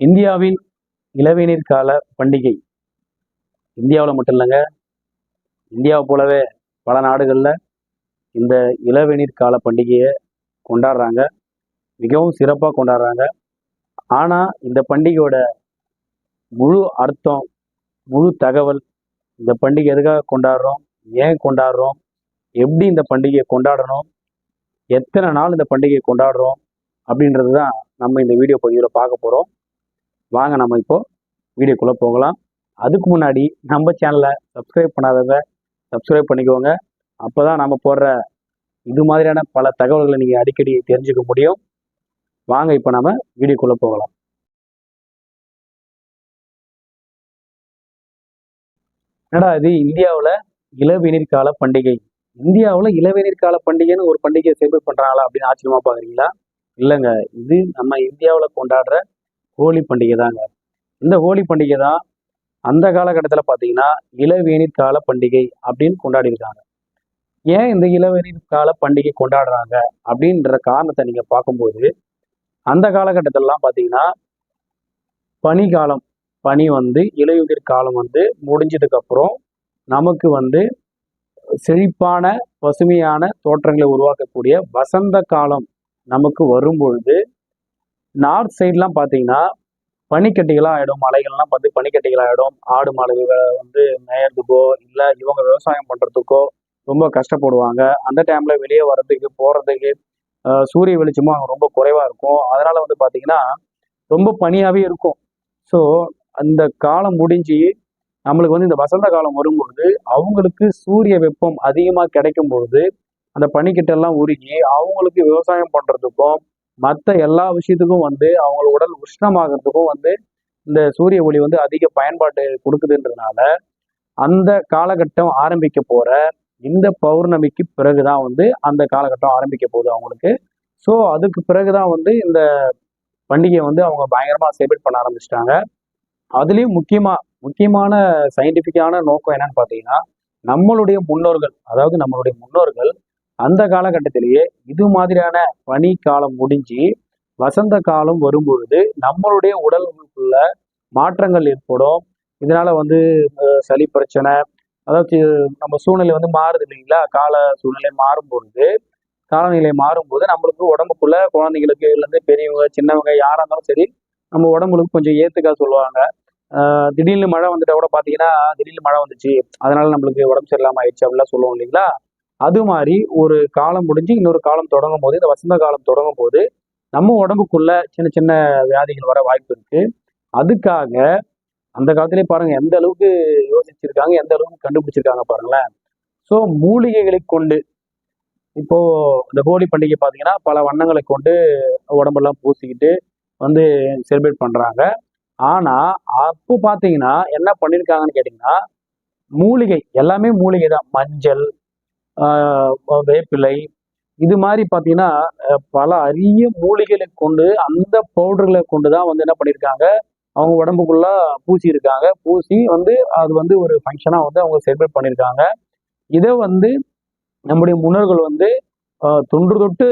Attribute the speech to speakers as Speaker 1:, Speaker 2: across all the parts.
Speaker 1: இந்தியாவின் இளவேநீர் கால பண்டிகை. இந்தியாவில் மட்டும் இல்லைங்க இந்தியாவை போலவே பல நாடுகளில் இந்த இளவேநீர் கால பண்டிகையை கொண்டாடுறாங்க. மிகவும் சிறப்பாக கொண்டாடுறாங்க. ஆனால் இந்த பண்டிகையோட முழு அர்த்தம் முழு தகவல் இந்த பண்டிகை எதுக்காக கொண்டாடுறோம்? ஏன் கொண்டாடுறோம்? எப்படி இந்த பண்டிகையை கொண்டாடணும்? எத்தனை நாள் இந்த பண்டிகையை கொண்டாடுறோம்? அப்படின்றது தான் நம்ம இந்த வீடியோ பதிவில் பார்க்க போகிறோம் வாங்க நம்ம இப்போ வீடியோக்குள்ளே போகலாம். அதுக்கு முன்னாடி நம்ம சேனலை சப்ஸ்கிரைப் பண்ணாதவங்க சப்ஸ்கிரைப் பண்ணிக்கோங்க. அப்போ தான் நம்ம போடுற இது மாதிரியான பல தகவல்களை நீங்கள் அடிக்கடி தெரிஞ்சுக்க முடியும். வாங்க இப்போ நம்ம வீடியோக்குள்ளே போகலாம். என்னடா இது? இந்தியாவில் இளவேநீர் கால பண்டிகை. இந்தியாவில் இளவேநீர் கால பண்டிகைன்னு ஒரு பண்டிகையை செலிப்ரேட் பண்ணுறாங்களா அப்படின்னு ஆச்சரியமா பார்க்குறீங்களா இல்லைங்க இது நம்ம இந்தியாவில் கொண்டாடுற ஹோலி பண்டிகை தாங்க இந்த ஹோலி பண்டிகை தான் அந்த காலகட்டத்தில் பார்த்தீங்கன்னா இளவேநீர் கால பண்டிகை அப்படின்னு கொண்டாடி இருக்காங்க ஏன் இந்த இளவேநீர் கால பண்டிகை கொண்டாடுறாங்க அப்படின்ற காரணத்தை நீங்கள் பார்க்கும்போது அந்த காலகட்டத்திலலாம் பார்த்தீங்கன்னா பனிக்காலம் பனி வந்து இலையுதிர் காலம் வந்து முடிஞ்சதுக்கப்புறம் நமக்கு வந்து செழிப்பான பசுமையான தோற்றங்களை உருவாக்கக்கூடிய வசந்த காலம் நமக்கு வரும்பொழுது நார்த் சைட்லாம் பார்த்தீங்கன்னா பனிக்கட்டிகளாக ஆகிடும் மலைகள்லாம் பார்த்து பனிக்கட்டிகளாக ஆகிடும் ஆடு மாடுகளை வந்து மேயறதுக்கோ இல்லை இவங்க விவசாயம் பண்ணுறதுக்கோ ரொம்ப கஷ்டப்படுவாங்க. அந்த டைமில் வெளியே வர்றதுக்கு போகிறதுக்கு சூரிய வெளிச்சமும் அங்கே ரொம்ப குறைவாக இருக்கும். அதனால் வந்து பார்த்தீங்கன்னா ரொம்ப பனியாகவே இருக்கும். ஸோ அந்த காலம் முடிஞ்சு நம்மளுக்கு வந்து இந்த வசந்த காலம் வரும்பொழுது அவங்களுக்கு சூரிய வெப்பம் அதிகமாக கிடைக்கும் பொழுது அந்த பனிக்கட்டெல்லாம் உருகி அவங்களுக்கு விவசாயம் பண்ணுறதுக்கும் மற்ற எல்லா விஷயத்துக்கும் வந்து அவங்களோட உடல் உஷ்ணமாகிறதுக்கும் வந்து இந்த சூரிய ஒளி வந்து அதிக பயன்பாட்டு கொடுக்குதுன்றதுனால அந்த காலகட்டம் ஆரம்பிக்க போற இந்த பௌர்ணமிக்கு பிறகுதான் வந்து அந்த காலகட்டம் ஆரம்பிக்க போகுது அவங்களுக்கு. ஸோ அதுக்கு பிறகுதான் வந்து இந்த பண்டிகையை வந்து அவங்க பயங்கரமாக செலிப்ரேட் பண்ண ஆரம்பிச்சிட்டாங்க. அதுலேயும் முக்கியமாக முக்கியமான சயின்டிஃபிக்கான நோக்கம் என்னன்னு பார்த்தீங்கன்னா நம்மளுடைய முன்னோர்கள் அதாவது நம்மளுடைய முன்னோர்கள் அந்த காலகட்டத்திலேயே இது மாதிரியான பனி காலம் முடிஞ்சு வசந்த காலம் வரும்பொழுது நம்மளுடைய உடலுக்குள்ள மாற்றங்கள் ஏற்படும். இதனால வந்து சளி பிரச்சனை அதாவது நம்ம சூழ்நிலை வந்து மாறுது இல்லைங்களா? கால சூழ்நிலை மாறும் பொழுது காலநிலை மாறும்போது நம்மளுக்கு உடம்புக்குள்ள குழந்தைங்களுக்கு இருந்து பெரியவங்க சின்னவங்க யாராக இருந்தாலும் சரி நம்ம உடம்புக்கு கொஞ்சம் ஏத்துக்கா சொல்லுவாங்க. திடீர்னு மழை வந்துட்டா கூட பார்த்தீங்கன்னா திடீர்னு மழை வந்துச்சு அதனால நம்மளுக்கு உடம்பு சரியில்லாமல் ஆயிடுச்சு அப்படிலாம் சொல்லுவோம் இல்லைங்களா? அது மாதிரி ஒரு காலம் முடிஞ்சு இன்னொரு காலம் தொடங்கும் போது இந்த வசந்த காலம் தொடங்கும் போது நம்ம உடம்புக்குள்ள சின்ன சின்ன வியாதிகள் வர வாய்ப்பு இருக்கு. அதுக்காக அந்த காலத்திலே பாருங்க எந்த அளவுக்கு யோசிச்சிருக்காங்க எந்த அளவுக்கு கண்டுபிடிச்சிருக்காங்க பாருங்களேன். ஸோ மூலிகைகளை கொண்டு இப்போ இந்த ஹோலி பண்டிகை பார்த்தீங்கன்னா பல வண்ணங்களை கொண்டு உடம்பெல்லாம் பூசிக்கிட்டு வந்து செலிப்ரேட் பண்றாங்க. ஆனா அப்போ பார்த்தீங்கன்னா என்ன பண்ணியிருக்காங்கன்னு கேட்டிங்கன்னா மூலிகை எல்லாமே மூலிகை தான் மஞ்சள் வேப்பிலை. இது மாதிரி பார்த்தீங்கன்னா பல அரிய மூலிகளை கொண்டு அந்த பவுடர்களை கொண்டு தான் வந்து என்ன பண்ணியிருக்காங்க அவங்க உடம்புக்குள்ள பூசி இருக்காங்க பூசி வந்து அது வந்து ஒரு ஃபங்க்ஷனாக வந்து அவங்க செலிப்ரேட் பண்ணியிருக்காங்க இதை வந்து நம்முடைய முன்னோர்கள் வந்து தொன்று தொட்டு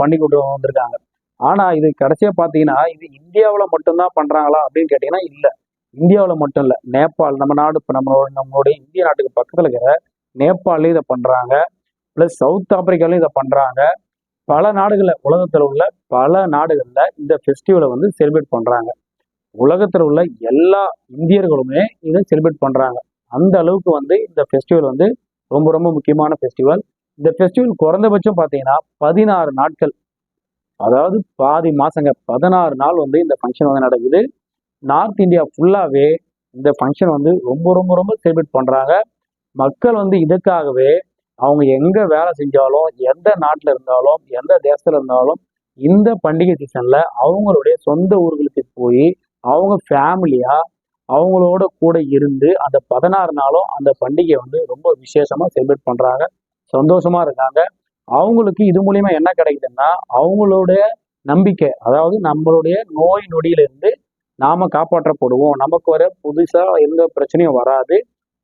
Speaker 1: பண்ணி கொண்டு வந்திருக்காங்க. ஆனால் இது கடைசியாக பார்த்தீங்கன்னா இது இந்தியாவில் மட்டும்தான் பண்ணுறாங்களா அப்படின்னு கேட்டிங்கன்னா இல்லை. இந்தியாவில் மட்டும் இல்லை. நேபாள் நம்ம நாடு இப்போ நம்மளோட நம்மளுடைய இந்திய நாட்டுக்கு பக்கத்தில் இருக்கிற நேபாளிலையும் இதை பண்ணுறாங்க ப்ளஸ் சவுத் ஆப்பிரிக்காலையும் இதை பண்ணுறாங்க பல நாடுகளில் உலகத்தில் உள்ள பல நாடுகளில் இந்த ஃபெஸ்டிவலை வந்து செலிப்ரேட் பண்ணுறாங்க உலகத்தில் உள்ள எல்லா இந்தியர்களுமே இதை செலிப்ரேட் பண்ணுறாங்க அந்த அளவுக்கு வந்து இந்த ஃபெஸ்டிவல் வந்து ரொம்ப ரொம்ப முக்கியமான ஃபெஸ்டிவல் இந்த ஃபெஸ்டிவல் குறைந்தபட்சம் பார்த்தீங்கன்னா பதினாறு நாட்கள். அதாவது பாதி மாசங்க பதினாறு நாள் வந்து இந்த ஃபங்க்ஷன் வந்து நடக்குது. நார்த் இந்தியா ஃபுல்லாகவே இந்த ஃபங்க்ஷன் வந்து ரொம்ப ரொம்ப ரொம்ப செலிப்ரேட் பண்ணுறாங்க மக்கள் வந்து இதுக்காகவே அவங்க எங்கே வேலை செஞ்சாலும் எந்த நாட்டில் இருந்தாலும் எந்த தேசத்தில் இருந்தாலும் இந்த பண்டிகை சீசனில் அவங்களுடைய சொந்த ஊர்களுக்கு போய் அவங்க ஃபேமிலியாக அவங்களோட கூட இருந்து அந்த பதினாறு நாளும் அந்த பண்டிகையை வந்து ரொம்ப விசேஷமாக செலிப்ரேட் பண்ணுறாங்க சந்தோஷமாக இருக்காங்க. அவங்களுக்கு இது மூலியமா என்ன கிடைக்குதுன்னா அவங்களுடைய நம்பிக்கை அதாவது நம்மளுடைய நோய் நொடியிலிருந்து நாம காப்பாற்றப்படுவோம். நமக்கு வர புதுசா எந்த பிரச்சனையும் வராது.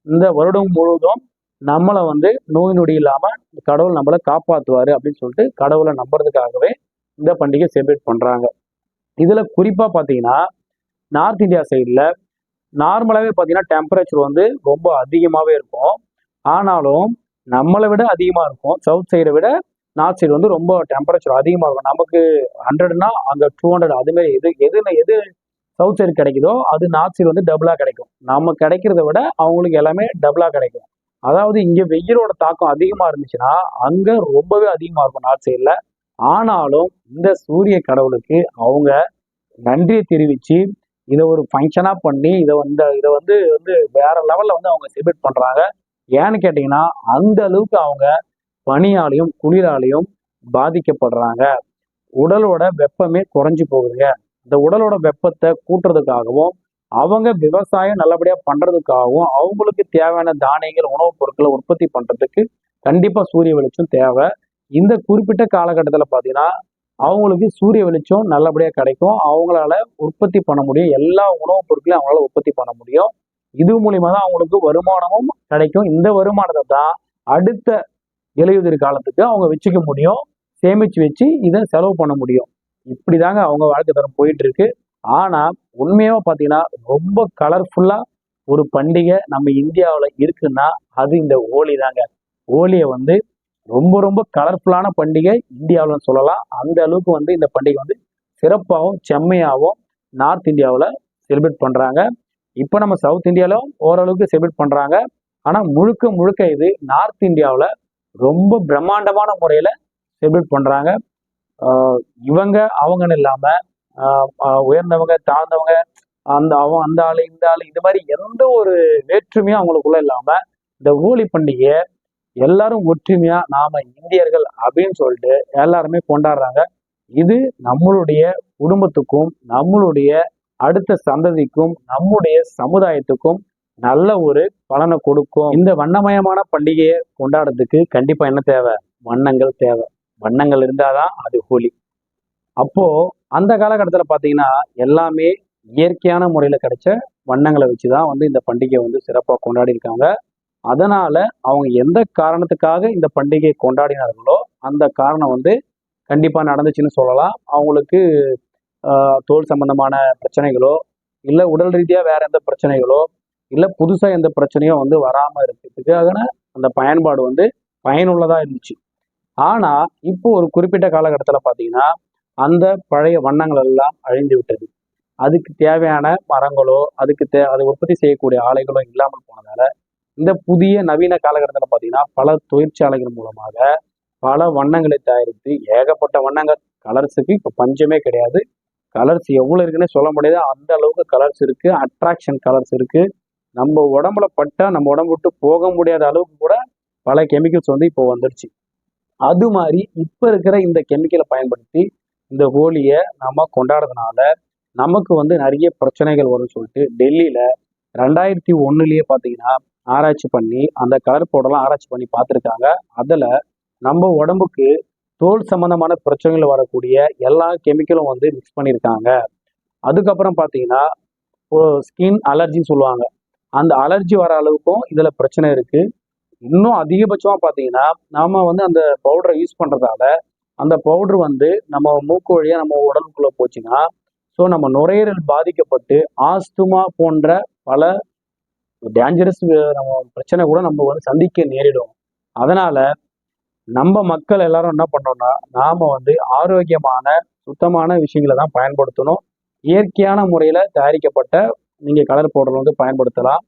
Speaker 1: இந்த வருடம் முழுவதும் நம்மளை வந்து நோய் நொடி இல்லாம கடவுள் நம்மளை காப்பாத்துவாரு அப்படின்னு சொல்லிட்டு கடவுளை நம்புறதுக்காகவே இந்த பண்டிகை செலிப்ரேட் பண்றாங்க. இதுல குறிப்பா பாத்தீங்கன்னா நார்த் இந்தியா சைடில் நார்மலாகவே பார்த்தீங்கன்னா டெம்பரேச்சர் வந்து ரொம்ப அதிகமாகவே இருக்கும். ஆனாலும் நம்மளை விட அதிகமாக இருக்கும். சவுத் சைடை விட நார்த் சைடு வந்து ரொம்ப டெம்பரேச்சர் அதிகமாக இருக்கும். நமக்கு ஹண்ட்ரட்னா அங்கே டூ ஹண்ட்ரட் அதுமாரி எது எது எது சவுத் சைடு கிடைக்குதோ அது நார்த் சைடு வந்து டபுளாக கிடைக்கும். நம்ம கிடைக்கிறத விட அவங்களுக்கு எல்லாமே டபுளாக கிடைக்கும். அதாவது இங்கே வெயிலோட தாக்கம் அதிகமாக இருந்துச்சுன்னா அங்கே ரொம்பவே அதிகமாக இருக்கும் நார்த் சைடில் ஆனாலும் இந்த சூரிய கடவுளுக்கு அவங்க நன்றியை தெரிவித்து இதை ஒரு ஃபங்க்ஷனாக பண்ணி இதை வந்து இதை வந்து வந்து வேற லெவலில் வந்து அவங்க செலிப்ரேட் பண்ணுறாங்க ஏன்னு கேட்டிங்கன்னா அந்த அளவுக்கு அவங்க பனியாலையும் குளிராலையும் பாதிக்கப்படுறாங்க. உடலோட வெப்பமே குறைஞ்சி போகுதுங்க. இந்த உடலோட வெப்பத்தை கூட்டுறதுக்காகவும் அவங்க விவசாயம் நல்லபடியா பண்றதுக்காகவும் அவங்களுக்கு தேவையான தானியங்கள் உணவுப் பொருட்களை உற்பத்தி பண்றதுக்கு கண்டிப்பா சூரிய வெளிச்சம் தேவை. இந்த குறிப்பிட்ட காலகட்டத்தில் பார்த்தீங்கன்னா அவங்களுக்கு சூரிய வெளிச்சம் நல்லபடியா கிடைக்கும். அவங்களால உற்பத்தி பண்ண முடியும். எல்லா உணவுப் பொருட்களையும் அவங்களால உற்பத்தி பண்ண முடியும். இது மூலியமா தான் அவங்களுக்கு வருமானமும் கிடைக்கும். இந்த வருமானத்தை தான் அடுத்த இலையுதிர் காலத்துக்கு அவங்க வச்சுக்க முடியும். சேமிச்சு வச்சு இதை செலவு பண்ண முடியும். இப்படிதாங்க அவங்க வாழ்க்கை தரம் போயிட்டு இருக்கு ஆனா உண்மையாக பார்த்தீங்கன்னா ரொம்ப கலர்ஃபுல்லா ஒரு பண்டிகை நம்ம இந்தியாவில் இருக்குன்னா அது இந்த ஹோலி தாங்க ஹோலியை வந்து ரொம்ப ரொம்ப கலர்ஃபுல்லான பண்டிகை இந்தியாவில் சொல்லலாம். அந்த அளவுக்கு வந்து இந்த பண்டிகை வந்து சிறப்பாகவும் செம்மையாகவும் நார்த் இந்தியாவில் செலிப்ரேட் பண்ணுறாங்க இப்போ நம்ம சவுத் இந்தியாவிலும் ஓரளவுக்கு செலிப்ரேட் பண்ணுறாங்க ஆனால் முழுக்க முழுக்க இது நார்த் இந்தியாவில் ரொம்ப பிரம்மாண்டமான முறையில் செலிப்ரேட் பண்ணுறாங்க இவங்க அவங்கன்னு இல்லாமல் உயர்ந்தவங்க தாழ்ந்தவங்க அந்த அவன் அந்த ஆளு இந்த ஆளு இது மாதிரி எந்த ஒரு வேற்றுமையும் அவங்களுக்குள்ள இல்லாமல் இந்த ஹோலி பண்டிகையை எல்லாரும் ஒற்றுமையா நாம இந்தியர்கள் அப்படின்னு சொல்லிட்டு எல்லாருமே கொண்டாடுறாங்க. இது நம்மளுடைய குடும்பத்துக்கும் நம்மளுடைய அடுத்த சந்ததிக்கும் நம்முடைய சமுதாயத்துக்கும் நல்ல ஒரு பலனை கொடுக்கும். இந்த வண்ணமயமான பண்டிகையை கொண்டாடுறதுக்கு கண்டிப்பா என்ன தேவை? வண்ணங்கள் தேவை. வண்ணங்கள் இருந்தாதான் அது ஹோலி. அப்போ அந்த காலகட்டத்தில் பார்த்தீங்கன்னா எல்லாமே இயற்கையான முறையில் கிடைச்ச வண்ணங்களை வச்சு தான் வந்து இந்த பண்டிகையை வந்து சிறப்பாக கொண்டாடி இருக்காங்க அதனால அவங்க எந்த காரணத்துக்காக இந்த பண்டிகையை கொண்டாடினார்களோ அந்த காரணம் வந்து கண்டிப்பாக நடந்துச்சுன்னு சொல்லலாம். அவங்களுக்கு தோல் சம்பந்தமான பிரச்சனைகளோ இல்லை உடல் ரீதியாக வேற எந்த பிரச்சனைகளோ இல்லை புதுசாக எந்த பிரச்சனையோ வந்து வராமல் இருக்கிறதுக்காக அந்த பயன்பாடு வந்து பயனுள்ளதாக இருந்துச்சு. ஆனால் இப்போ ஒரு குறிப்பிட்ட காலகட்டத்தில் பார்த்தீங்கன்னா அந்த பழைய வண்ணங்கள் எல்லாம் அழிந்து விட்டது. அதுக்கு தேவையான மரங்களோ அதுக்கு தே அதை உற்பத்தி செய்யக்கூடிய ஆலைகளோ இல்லாமல் போனதால இந்த புதிய நவீன காலகட்டத்தில் பார்த்தீங்கன்னா பல தொழிற்சாலைகள் மூலமாக பல வண்ணங்களை தயாரித்து ஏகப்பட்ட வண்ணங்கள் கலர்ஸுக்கு இப்போ பஞ்சமே கிடையாது. கலர்ஸ் எவ்வளோ இருக்குன்னு சொல்ல முடியாது. அந்த அளவுக்கு கலர்ஸ் இருக்கு அட்ராக்ஷன் கலர்ஸ் இருக்கு. நம்ம உடம்புல பட்டா நம்ம உடம்பு விட்டு போக முடியாத அளவுக்கு கூட பல கெமிக்கல்ஸ் வந்து இப்போ வந்துடுச்சு அது மாதிரி இப்போ இருக்கிற இந்த கெமிக்கலை பயன்படுத்தி இந்த ஹோலியை நம்ம கொண்டாடுறதுனால நமக்கு வந்து நிறைய பிரச்சனைகள் வரும்னு சொல்லிட்டு டெல்லியில ரெண்டாயிரத்தி ஒன்னுலயே பார்த்தீங்கன்னா ஆராய்ச்சி பண்ணி அந்த கலர் பவுடர்லாம் ஆராய்ச்சி பண்ணி பார்த்துருக்காங்க அதில் நம்ம உடம்புக்கு தோல் சம்பந்தமான பிரச்சனைகள் வரக்கூடிய எல்லா கெமிக்கலும் வந்து மிக்ஸ் பண்ணியிருக்காங்க அதுக்கப்புறம் பார்த்தீங்கன்னா ஸ்கின் அலர்ஜின்னு சொல்லுவாங்க. அந்த அலர்ஜி வர அளவுக்கும் இதில் பிரச்சனை இருக்குது இன்னும் அதிகபட்சமாக பார்த்தீங்கன்னா நாம வந்து அந்த பவுடரை யூஸ் பண்ணுறதால அந்த பவுடர் வந்து நம்ம மூக்கு வழியாக நம்ம உடலுக்குள்ளே போச்சுன்னா ஸோ நம்ம நுரையீரல் பாதிக்கப்பட்டு ஆஸ்துமா போன்ற பல டேஞ்சரஸ் நம்ம பிரச்சனை கூட நம்ம வந்து சந்திக்க நேரிடும். அதனால நம்ம மக்கள் எல்லாரும் என்ன பண்ணோம்னா நாம வந்து ஆரோக்கியமான சுத்தமான விஷயங்களை தான் பயன்படுத்தணும். இயற்கையான முறையில் தயாரிக்கப்பட்ட நீங்கள் கலர் பவுடர் வந்து பயன்படுத்தலாம்.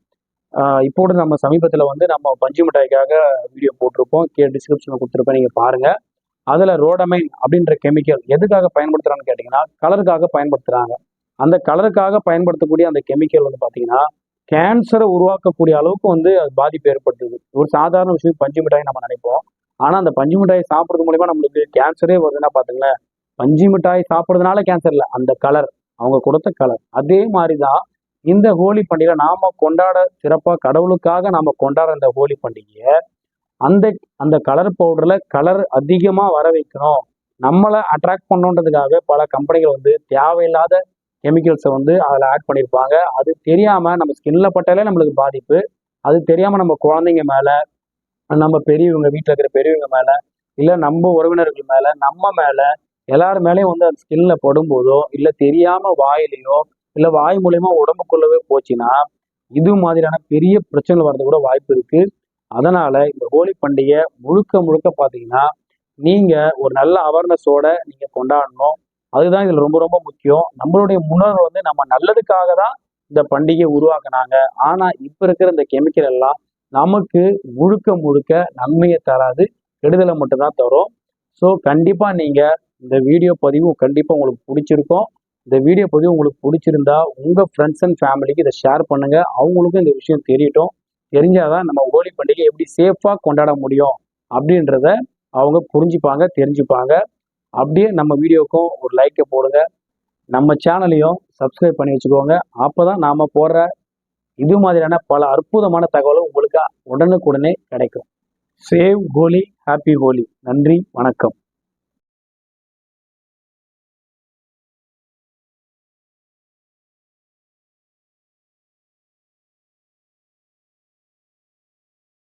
Speaker 1: இப்போது நம்ம சமீபத்தில் வந்து நம்ம பஞ்சு மிட்டாய்க்காக வீடியோ போட்டிருப்போம். கே டிஸ்கிரிப்ஷனில் கொடுத்துருப்பேன். நீங்கள் பாருங்கள் அதில் ரோடமைன் அப்படின்ற கெமிக்கல் எதுக்காக பயன்படுத்துகிறான்னு கேட்டிங்கன்னா கலருக்காக பயன்படுத்துகிறாங்க அந்த கலருக்காக பயன்படுத்தக்கூடிய அந்த கெமிக்கல் வந்து பார்த்தீங்கன்னா கேன்சரை உருவாக்கக்கூடிய அளவுக்கு வந்து அது பாதிப்பு ஏற்படுத்துது. ஒரு சாதாரண விஷயம் பஞ்சு மிட்டாய் நம்ம நினைப்போம். ஆனால் அந்த பஞ்சு மிட்டாய் சாப்பிட்றது மூலிமா நம்மளுக்கு கேன்சரே வருதுன்னா பார்த்துங்களேன் பஞ்சு மிட்டாய் சாப்பிட்றதுனால கேன்சர் இல்லை. அந்த கலர் அவங்க கொடுத்த கலர் அதே மாதிரி தான் இந்த ஹோலி பண்டிகை நாம கொண்டாட சிறப்பாக கடவுளுக்காக நாம கொண்டாடுற இந்த ஹோலி பண்டிகையை அந்த அந்த கலர் பவுடர்ல கலர் அதிகமாக வர வைக்கணும். நம்மளை அட்ராக்ட் பண்ணுன்றதுக்காக பல கம்பெனிகள் வந்து தேவையில்லாத கெமிக்கல்ஸை வந்து அதில் ஆட் பண்ணியிருப்பாங்க அது தெரியாமல் நம்ம ஸ்கின்ல பட்டாலே நம்மளுக்கு பாதிப்பு. அது தெரியாமல் நம்ம குழந்தைங்க மேலே நம்ம பெரியவங்க வீட்டில் இருக்கிற பெரியவங்க மேலே இல்லை நம்ம உறவினர்கள் மேலே நம்ம மேலே எல்லார் மேலேயும் வந்து அந்த ஸ்கின்ல படும்போதோ இல்லை தெரியாமல் வாயிலையோ இல்லை வாய் மூலயமா உடம்புக்குள்ளவே போச்சுன்னா இது மாதிரியான பெரிய பிரச்சனை வர்றது கூட வாய்ப்பு இருக்கு. அதனால இந்த ஹோலி பண்டிகை முழுக்க முழுக்க பார்த்தீங்கன்னா நீங்க ஒரு நல்ல அவேர்னஸோட நீங்க கொண்டாடணும். அதுதான் இதுல ரொம்ப ரொம்ப முக்கியம். நம்மளுடைய முன்னோர்கள் வந்து நம்ம நல்லதுக்காக தான் இந்த பண்டிகையை உருவாக்குனாங்க. ஆனா இப்ப இருக்கிற இந்த கெமிக்கல் எல்லாம் நமக்கு முழுக்க முழுக்க நன்மையை தராது. கெடுதலை மட்டும்தான் தரும். ஸோ கண்டிப்பா நீங்க இந்த வீடியோ பதிவு கண்டிப்பா உங்களுக்கு பிடிச்சிருக்கும். இந்த வீடியோ பதிவு உங்களுக்கு பிடிச்சிருந்தா உங்கள் ஃப்ரெண்ட்ஸ் அண்ட் ஃபேமிலிக்கு இதை ஷேர் பண்ணுங்க. அவங்களுக்கும் இந்த விஷயம் தெரியட்டும். தெரிஞ்சாதான் நம்ம ஹோலி பண்டிகை எப்படி சேஃபாக கொண்டாட முடியும் அப்படின்றத அவங்க புரிஞ்சுப்பாங்க தெரிஞ்சுப்பாங்க. அப்படியே நம்ம வீடியோக்கும் ஒரு லைக்கை போடுங்க. நம்ம சேனலையும் சப்ஸ்கிரைப் பண்ணி வச்சுக்கோங்க. அப்பதான் நாம் போடுற இது மாதிரியான பல அற்புதமான தகவலும் உங்களுக்கு உடனுக்குடனே கிடைக்கும். சேவ் ஹோலி ஹாப்பி ஹோலி நன்றி வணக்கம்.